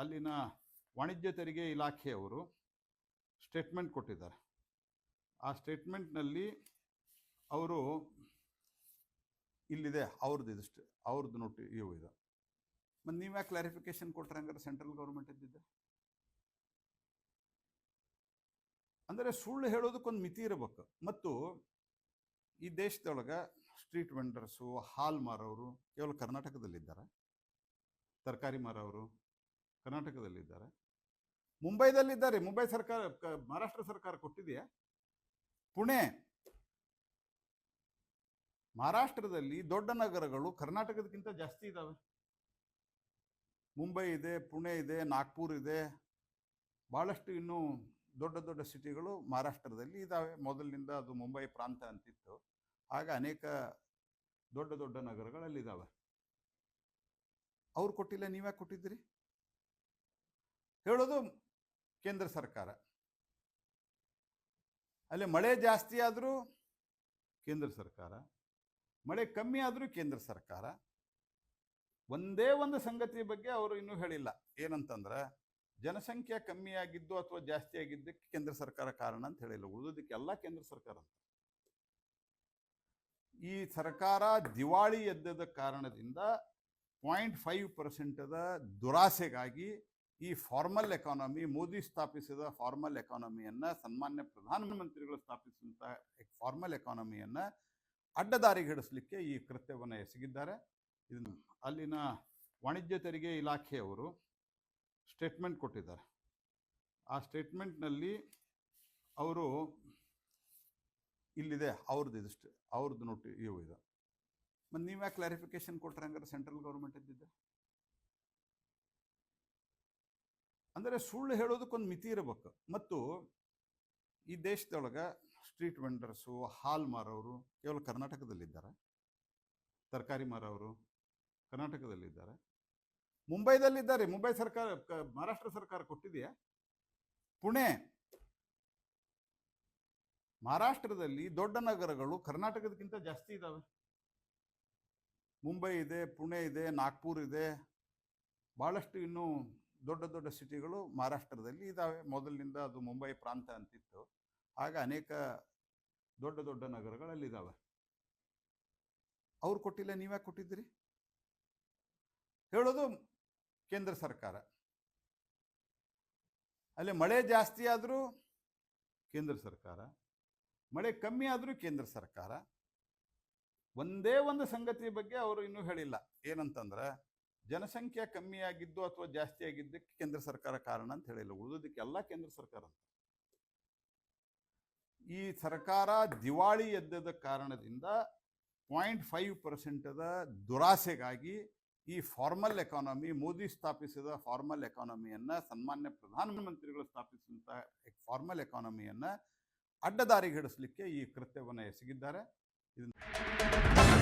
ಅಲ್ಲಿನ ವಾಣಿಜ್ಯ ತೆರಿಗೆ ಇಲಾಖೆಯವರು ಸ್ಟೇಟ್ಮೆಂಟ್ ಕೊಟ್ಟಿದ್ದಾರೆ. ಆ ಸ್ಟೇಟ್ಮೆಂಟ್ನಲ್ಲಿ ಅವರು ಇಲ್ಲಿದೆ, ಅವ್ರದ್ದು ಇದಿಷ್ಟು ಅವ್ರದ್ದು ನೋಟಿ ಇವು ಇದು. ಮತ್ತು ನೀವ್ಯಾಕೆ ಕ್ಲಾರಿಫಿಕೇಶನ್ ಕೊಟ್ಟರೆ ಹಂಗಾರೆ ಸೆಂಟ್ರಲ್ ಗೌರ್ಮೆಂಟ್ ಇದ್ದಿದ್ದೆ? ಅಂದರೆ ಸುಳ್ಳು ಹೇಳೋದಕ್ಕೊಂದು ಮಿತಿ ಇರಬೇಕು. ಮತ್ತು ಈ ದೇಶದೊಳಗೆ ಸ್ಟ್ರೀಟ್ ವೆಂಡರ್ಸು ಹಾಲ್ ಮಾರೋರು ಕೇವಲ ಕರ್ನಾಟಕದಲ್ಲಿದ್ದಾರೆ. ತರಕಾರಿ ಮಾರೋರು ಕರ್ನಾಟಕದಲ್ಲಿದ್ದಾರೆ. ಮುಂಬೈದಲ್ಲಿದ್ದಾರೆ. ಮುಂಬೈ ಸರ್ಕಾರ ಮಹಾರಾಷ್ಟ್ರ ಸರ್ಕಾರ ಕೊಟ್ಟಿದೆಯಾ? ಪುಣೆ. ಮಹಾರಾಷ್ಟ್ರದಲ್ಲಿ ದೊಡ್ಡ ನಗರಗಳು ಕರ್ನಾಟಕದಕ್ಕಿಂತ ಜಾಸ್ತಿ ಇದ್ದಾವೆ ಮುಂಬೈ ಇದೆ, ಪುಣೆ ಇದೆ, ನಾಗ್ಪುರ್ ಇದೆ. ಭಾಳಷ್ಟು ಇನ್ನೂ ದೊಡ್ಡ ದೊಡ್ಡ ಸಿಟಿಗಳು ಮಹಾರಾಷ್ಟ್ರದಲ್ಲಿ ಇದ್ದಾವೆ ಮೊದಲಿನಿಂದ ಅದು ಮುಂಬೈ ಪ್ರಾಂತ ಅಂತಿತ್ತು. ಆಗ ಅನೇಕ ದೊಡ್ಡ ದೊಡ್ಡ ನಗರಗಳಲ್ಲಿದ್ದಾವೆ ಅವ್ರು ಕೊಟ್ಟಿಲ್ಲ, ನೀವ್ಯಾಕೆ ಕೊಟ್ಟಿದ್ದೀರಿ? ಹೇಳೋದು ಕೇಂದ್ರ ಸರ್ಕಾರ. ಅಲ್ಲಿ ಮಳೆ ಜಾಸ್ತಿ ಆದರೂ ಕೇಂದ್ರ ಸರ್ಕಾರ, ಮಳೆ ಕಮ್ಮಿ ಆದರೂ ಕೇಂದ್ರ ಸರ್ಕಾರ. ಒಂದೇ ಒಂದು ಸಂಗತಿ ಬಗ್ಗೆ ಅವರು ಇನ್ನೂ ಹೇಳಿಲ್ಲ. ಏನಂತಂದ್ರೆ, ಜನಸಂಖ್ಯೆ ಕಮ್ಮಿ ಆಗಿದ್ದು ಅಥವಾ ಜಾಸ್ತಿ ಆಗಿದ್ದಕ್ಕೆ ಕೇಂದ್ರ ಸರ್ಕಾರ ಕಾರಣ ಅಂತ ಹೇಳಿಲ್ಲ. ಉಳಿದೋದಕ್ಕೆಲ್ಲ ಕೇಂದ್ರ ಸರ್ಕಾರ ಅಂತ. ಈ ಸರ್ಕಾರ ದಿವಾಳಿ ಎದ್ದದ ಕಾರಣದಿಂದ ಪಾಯಿಂಟ್ ಫೈವ್ ಪರ್ಸೆಂಟದ ದುರಾಸೆಗಾಗಿ ಈ ಫಾರ್ಮಲ್ ಎಕಾನಮಿ ಮೋದಿ ಸ್ಥಾಪಿಸಿದ ಫಾರ್ಮಲ್ ಎಕಾನಮಿಯನ್ನು ಸನ್ಮಾನ್ಯ ಪ್ರಧಾನಮಂತ್ರಿಗಳು ಸ್ಥಾಪಿಸಿದಂತಹ ಫಾರ್ಮಲ್ ಎಕಾನಮಿಯನ್ನು ಅಡ್ಡದಾರಿಗೆ ಹಿಡಿಸ್ಲಿಕ್ಕೆ ಈ ಕೃತ್ಯವನ್ನು ಎಸಗಿದ್ದಾರೆ. ಇದನ್ನು ಅಲ್ಲಿನ ವಾಣಿಜ್ಯ ತೆರಿಗೆ ಇಲಾಖೆಯವರು ಸ್ಟೇಟ್ಮೆಂಟ್ ಕೊಟ್ಟಿದ್ದಾರೆ. ಆ ಸ್ಟೇಟ್ಮೆಂಟ್ನಲ್ಲಿ ಅವರು ಇಲ್ಲಿದೆ ಅವ್ರದ್ದು ಇದಿಷ್ಟು ಅವ್ರದ್ದು ನೋಟಿ ಇವು ಇದು. ಮತ್ತು ನೀವ್ಯಾಕೆ ಕ್ಲಾರಿಫಿಕೇಶನ್ ಕೊಟ್ರೆ ಹಂಗಾರೆ ಸೆಂಟ್ರಲ್ ಗೌರ್ಮೆಂಟ್ ಇದ್ದಿದ್ದೆ ಅಂದರೆ ಸುಳ್ಳು ಹೇಳೋದಕ್ಕೊಂದು ಮಿತಿ ಇರಬೇಕು. ಮತ್ತು ಈ ದೇಶದೊಳಗೆ ಸ್ಟ್ರೀಟ್ ವೆಂಡರ್ಸು ಹಾಲ್ ಮಾರೋರು ಕೇವಲ ಕರ್ನಾಟಕದಲ್ಲಿದ್ದಾರೆ. ತರಕಾರಿ ಮಾರೋರು ಕರ್ನಾಟಕದಲ್ಲಿದ್ದಾರೆ. ಮುಂಬೈದಲ್ಲಿದ್ದಾರೆ. ಮುಂಬೈ ಸರ್ಕಾರ ಮಹಾರಾಷ್ಟ್ರ ಸರ್ಕಾರ ಕೊಟ್ಟಿದೆಯಾ? ಪುಣೆ. ಮಹಾರಾಷ್ಟ್ರದಲ್ಲಿ ದೊಡ್ಡ ನಗರಗಳು ಕರ್ನಾಟಕದಕ್ಕಿಂತ ಜಾಸ್ತಿ ಇದ್ದಾವೆ ಮುಂಬೈ ಇದೆ, ಪುಣೆ ಇದೆ, ನಾಗ್ಪುರ್ ಇದೆ. ಭಾಳಷ್ಟು ಇನ್ನೂ ದೊಡ್ಡ ದೊಡ್ಡ ಸಿಟಿಗಳು ಮಹಾರಾಷ್ಟ್ರದಲ್ಲಿ ಇದ್ದಾವೆ ಮೊದಲಿನಿಂದ ಅದು ಮುಂಬೈ ಪ್ರಾಂತ ಅಂತಿತ್ತು. ಆಗ ಅನೇಕ ದೊಡ್ಡ ದೊಡ್ಡ ನಗರಗಳಲ್ಲಿದ್ದಾವೆ ಅವ್ರು ಕೊಟ್ಟಿಲ್ಲ, ನೀವ್ಯಾಕೆ ಕೊಟ್ಟಿದ್ದೀರಿ? ಹೇಳೋದು ಕೇಂದ್ರ ಸರ್ಕಾರ. ಅಲ್ಲಿ ಮಳೆ ಜಾಸ್ತಿ ಆದರೂ ಕೇಂದ್ರ ಸರ್ಕಾರ, ಮಳೆ ಕಮ್ಮಿ ಆದರೂ ಕೇಂದ್ರ ಸರ್ಕಾರ. ಒಂದೇ ಒಂದು ಸಂಗತಿ ಬಗ್ಗೆ ಅವರು ಇನ್ನೂ ಹೇಳಿಲ್ಲ. ಏನಂತಂದ್ರೆ ಜನಸಂಖ್ಯೆ ಕಮ್ಮಿಯಾಗಿದ್ದು ಅಥವಾ ಜಾಸ್ತಿ ಆಗಿದ್ದಕ್ಕೆ ಕೇಂದ್ರ ಸರ್ಕಾರ ಕಾರಣ ಅಂತ ಹೇಳಿಲ್ಲ ಉಳಿದೋದಕ್ಕೆ ಎಲ್ಲ ಕೇಂದ್ರ ಸರ್ಕಾರ ಅಂತ. ಈ ಸರ್ಕಾರ ದಿವಾಳಿ ಎದ್ದದ ಕಾರಣದಿಂದ ಪಾಯಿಂಟ್ ಫೈವ್ ಪರ್ಸೆಂಟದ ದುರಾಸೆಗಾಗಿ ಈ ಫಾರ್ಮಲ್ ಎಕಾನಮಿ ಮೋದಿ ಸ್ಥಾಪಿಸಿದ ಫಾರ್ಮಲ್ ಎಕಾನಮಿಯನ್ನು ಸನ್ಮಾನ್ಯ ಪ್ರಧಾನಮಂತ್ರಿಗಳು ಸ್ಥಾಪಿಸಿದಂಥ ಫಾರ್ಮಲ್ ಎಕಾನಮಿಯನ್ನು ಅಡ್ಡದಾರಿಗೆ ಹಿಡಿಸ್ಲಿಕ್ಕೆ ಈ ಕೃತ್ಯವನ್ನು ಎಸಗಿದ್ದಾರೆ. ಇದನ್ನು